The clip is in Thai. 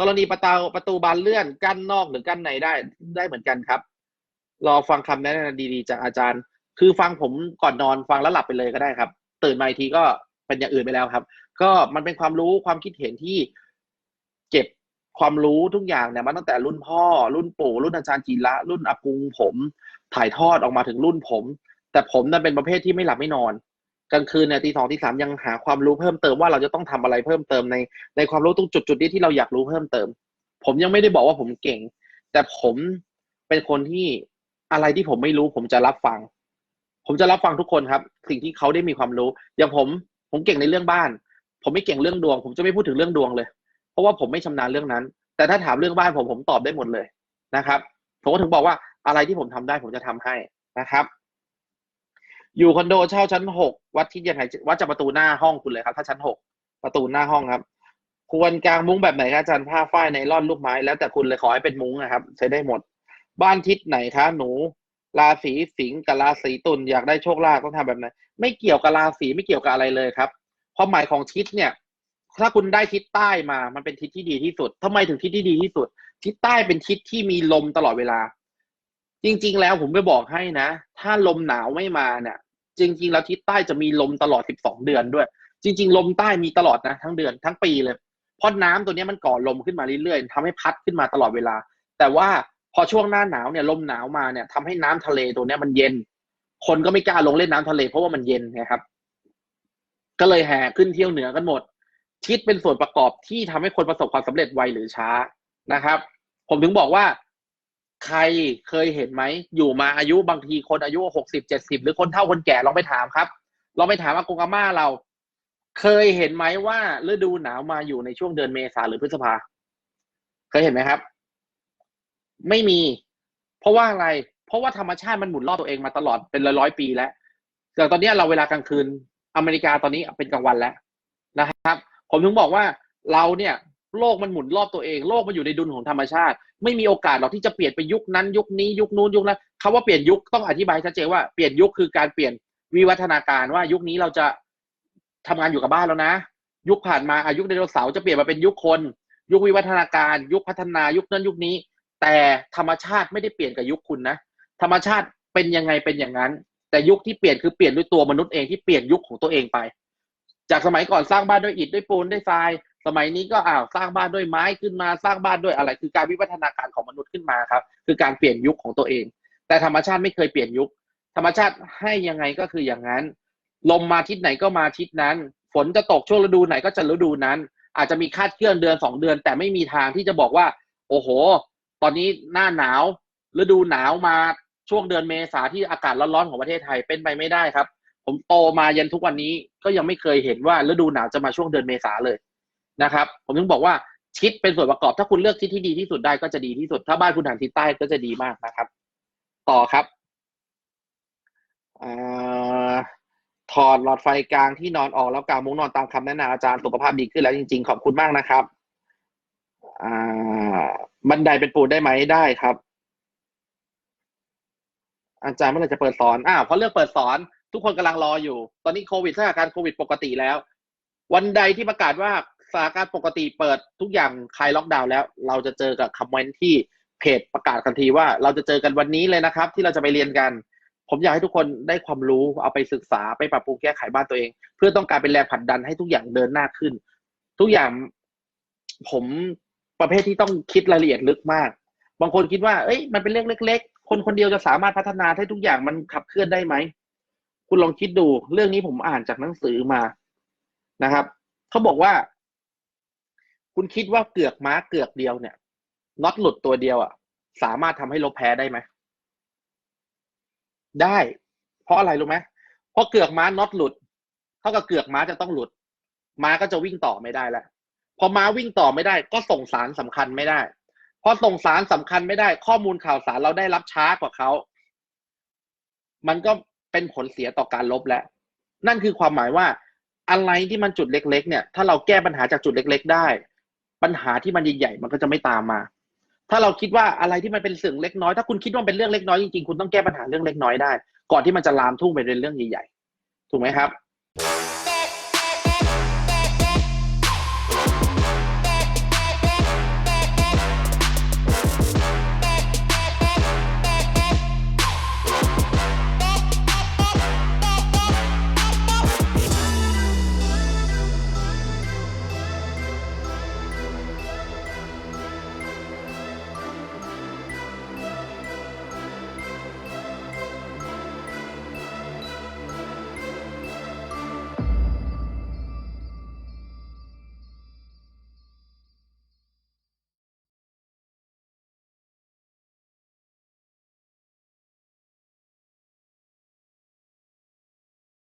กรณีประตูประตูบานเลื่อนกั้นนอกหรือกั้นในได้ได้เหมือนกันครับ รอฟังคำแนะนำดีๆจากอาจารย์ คือฟังผมก่อนนอนฟังแล้วหลับไปเลยก็ได้ครับ ตื่นมาอีกทีก็เป็นอย่างอื่นไปแล้วครับ ก็มันเป็นความรู้ความคิดเห็นที่เก็บความรู้ทุกอย่างเนี่ยมาตั้งแต่รุ่นพ่อ รุ่นปู่รุ่นอาจารย์จีระรุ่นอากุงผมถ่ายทอดออกมาถึงรุ่นผม แต่ผมนั้นเป็นประเภทที่ไม่หลับไม่นอน กลางคืนเนี่ยตีสองตีสามยังหาความรู้เพิ่มเติมว่าเราจะต้องทำอะไรเพิ่มเติมในในความรู้ตรงจุดจุดนี้ที่เราอยากรู้เพิ่มเติม ผมยังไม่ได้บอกว่าผมเก่ง แต่ผมเป็นคนที่อะไรที่ผมไม่รู้ ผมจะรับฟัง ผมจะรับฟังทุกคนครับ สิ่งที่เขาได้มีความรู้ อย่างผมผมเก่งในเรื่องบ้าน ผมไม่เก่งเรื่องดวง ผมจะไม่พูดถึงเรื่องดวงเลย เพราะว่าผมไม่ชำนาญเรื่องนั้น แต่ถ้าถามเรื่องบ้านผมผมตอบได้หมดเลยนะครับ ผมก็ถึงบอกว่าอะไรที่ผมทำได้ผมจะทำให้นะครับ อยู่คอนโดเช่าชั้นหกวัดทิศยันไหวัดจากประตูหน้าห้องคุณเลยครับ ถ้าชั้นหกประตูหน้าห้องครับ ควรกางมุ้งแบบไหนครับอาจารย์ผ้าฝ้ายในร่อนลูกไม้ แล้วแต่คุณเลยขอให้เป็นมุ้งนะครับ ใช้ได้หมด บ้านทิศไหนคะหนู ราศีสิงห์กับราศีตุลอยากได้โชคลาภต้องทำแบบไหนไม่เกี่ยวกับราศีไม่เกี่ยวกับอะไรเลยครับความหมายของทิศเนี่ย ถ้าคุณได้ทิศใต้มามันเป็นทิศที่ดีที่สุดทำไมถึงทิศที่ดีที่สุด ทิศใต้เป็นทิศที่มีลมตลอดเวลา จริง ๆ แล้วผมไปบอกให้นะ ถ้าลมหนาวไม่มาเนี่ย จริง ๆ แล้วทิศใต้จะมีลมตลอด 12 เดือนด้วย จริง ๆ ลมใต้มีตลอดนะ ทั้งเดือนทั้งปีเลยเพราะน้ำตัวนี้มันก่อลมขึ้นมาเรื่อยๆทำให้พัดขึ้นมาตลอดเวลา แต่ว่าพอช่วงหน้าหนาวเนี่ยลมหนาวมาเนี่ยทำให้น้ำทะเลตัวนี้มันเย็น คนก็ไม่กล้าลงเล่นน้ำทะเลเพราะว่ามันเย็นนะครับ ก็เลยแห่ขึ้นเที่ยวเหนือกันหมด ทิศเป็นส่วนประกอบที่ทำให้คนประสบความสำเร็จไวหรือช้านะครับ ผมถึงบอกว่า ใครเคยเห็นไหม อยู่มาอายุบางทีคนอายุหกสิบเจ็ดสิบหรือคนเฒ่าคนแก่ลองไปถามครับลองไปถามอากงอาม่าเรา เคยเห็นไหมว่าฤดูหนาวมาอยู่ในช่วงเดือนเมษาหรือพฤษภาเคยเห็นไหมครับ ไม่มี เพราะว่าอะไร เพราะว่าธรรมชาติมันหมุนรอบตัวเองมาตลอดเป็นร้อยร้อยปีแล้วแต่ตอนนี้เราเวลากลางคืน อเมริกาตอนนี้เป็นกลางวันแล้วนะครับ ผมถึงบอกว่าเราเนี่ย โลกมันหมุนรอบตัวเอง โลกมันอยู่ในดุลของธรรมชาติ ไม่มีโอกาสหรอกที่จะเปลี่ยนไปยุคนั้นยุคนี้ยุคนู้นยุคนั้นคำว่าเปลี่ยนยุคต้องอธิบายชัดเจนว่าเปลี่ยนยุคคือการเปลี่ยนวิวัฒนาการว่ายุคนี้เราจะทำงานอยู่กับบ้านแล้วนะ ยุคผ่านมาอายุไดโนเสาร์จะเปลี่ยนมาเป็นยุคคน ยุควิวัฒนาการ ยุคพัฒนายุคนั้นยุคนี้ แต่ธรรมชาติไม่ได้เปลี่ยนกับยุคคุณนะธรรมชาติเป็นยังไงเป็นอย่างนั้น แต่ยุคที่เปลี่ยนคือเปลี่ยนด้วยตัวมนุษย์เองที่เปลี่ยนยุคของตัวเองไป จากสมัยก่อนสร้างบ้านด้วยอิฐด้วยปูนด้วยทราย สมัยนี้ก็อ้าวสร้างบ้านด้วยไม้ขึ้นมาสร้างบ้านด้วยอะไร คือการวิวัฒนาการของมนุษย์ขึ้นมาครับ คือการเปลี่ยนยุคของตัวเอง แต่ธรรมชาติไม่เคยเปลี่ยนยุค ธรรมชาติให้ยังไงก็คืออย่างนั้น ลมมาทิศไหนก็มาทิศนั้น ฝนจะตกช่วงฤดูไหนก็จะฤดูนั้น อาจจะมีคาดเคลื่อนเดือนสองเดือน แต่ไม่มีทางที่จะบอกว่า โอ้โห ตอนนี้หน้าหนาวฤดูหนาวมาช่วงเดือนเมษาที่อากาศร้อนๆของประเทศไทยเป็นไปไม่ได้ครับ ผมโตมายันทุกวันนี้ก็ยังไม่เคยเห็นว่าฤดูหนาวจะมาช่วงเดือนเมษาเลย นะครับ ผมถึงบอกว่าทิศเป็นส่วนประกอบถ้าคุณเลือกทิศที่ดีที่สุดได้ก็จะดีที่สุด ถ้าบ้านคุณหันทิศใต้ก็จะดีมากนะครับ ต่อครับถอดหลอดไฟกลางที่นอนออกแล้วกางมุ้งนอนตามคำแนะนำอาจารย์สุขภาพดีขึ้นแล้วจริง ๆ ขอบคุณมากนะครับอบันไดเป็นปูนได้ไหมได้ครับ อาจารย์เมื่อไหร่จะเปิดสอนอ้าวเพราะเลือกเปิดสอน ทุกคนกำลังรออยู่ ตอนนี้โควิดสถานการณ์โควิดปกติแล้ว วันใดที่ประกาศว่า สถานการณ์ปกติเปิดทุกอย่างคลายล็อกดาวน์แล้ว เราจะเจอกับคอมเมนต์ที่เพจประกาศทันทีว่าเราจะเจอกันวันนี้เลยนะครับ ที่เราจะไปเรียนกัน ผมอยากให้ทุกคนได้ความรู้เอาไปศึกษาไปปรับปรุงแก้ไขบ้านตัวเอง เพื่อต้องการเป็นแรงผลักดันให้ทุกอย่างเดินหน้าขึ้น ทุกอย่างผมประเภทที่ต้องคิดรายละเอียดลึกมาก บางคนคิดว่า เอ้ย มันเป็นเรื่องเล็ก ๆ คนคนเดียวจะสามารถพัฒนาให้ทุกอย่างมันขับเคลื่อนได้ไหม คุณลองคิดดู เรื่องนี้ผมอ่านจากหนังสือมานะครับ เขาบอกว่า คุณคิดว่าเกือกม้าเกือกเดียวเนี่ยน็อตหลุดตัวเดียวอะ สามารถทำให้ลบแพ้ได้ไหม ได้ เพราะอะไรรู้ไหมเพราะเกือกม้าน็อตหลุด เท่ากับเกือกม้าจะต้องหลุด ม้าก็จะวิ่งต่อไม่ได้แล้วพอม้าวิ่งต่อไม่ได้ ก็ส่งสารสำคัญไม่ได้พอส่งสารสำคัญไม่ได้ ข้อมูลข่าวสารเราได้รับช้ากว่าเขา มันก็เป็นผลเสียต่อการลบแล้ว นั่นคือความหมายว่า อะไรที่มันจุดเล็ก ๆ เนี่ย ถ้าเราแก้ปัญหาจากจุดเล็ก ๆ ได้ ปัญหาที่มันใหญ่ๆมันก็จะไม่ตามมา ถ้าเราคิดว่าอะไรที่มันเป็นสิ่งเล็กน้อย ถ้าคุณคิดว่าเป็นเรื่องเล็กน้อยจริงๆคุณต้องแก้ปัญหาเรื่องเล็กน้อยได้ ก่อนที่มันจะลามทุ่งไปเป็นเรื่องใหญ่ๆถูกไหมครับ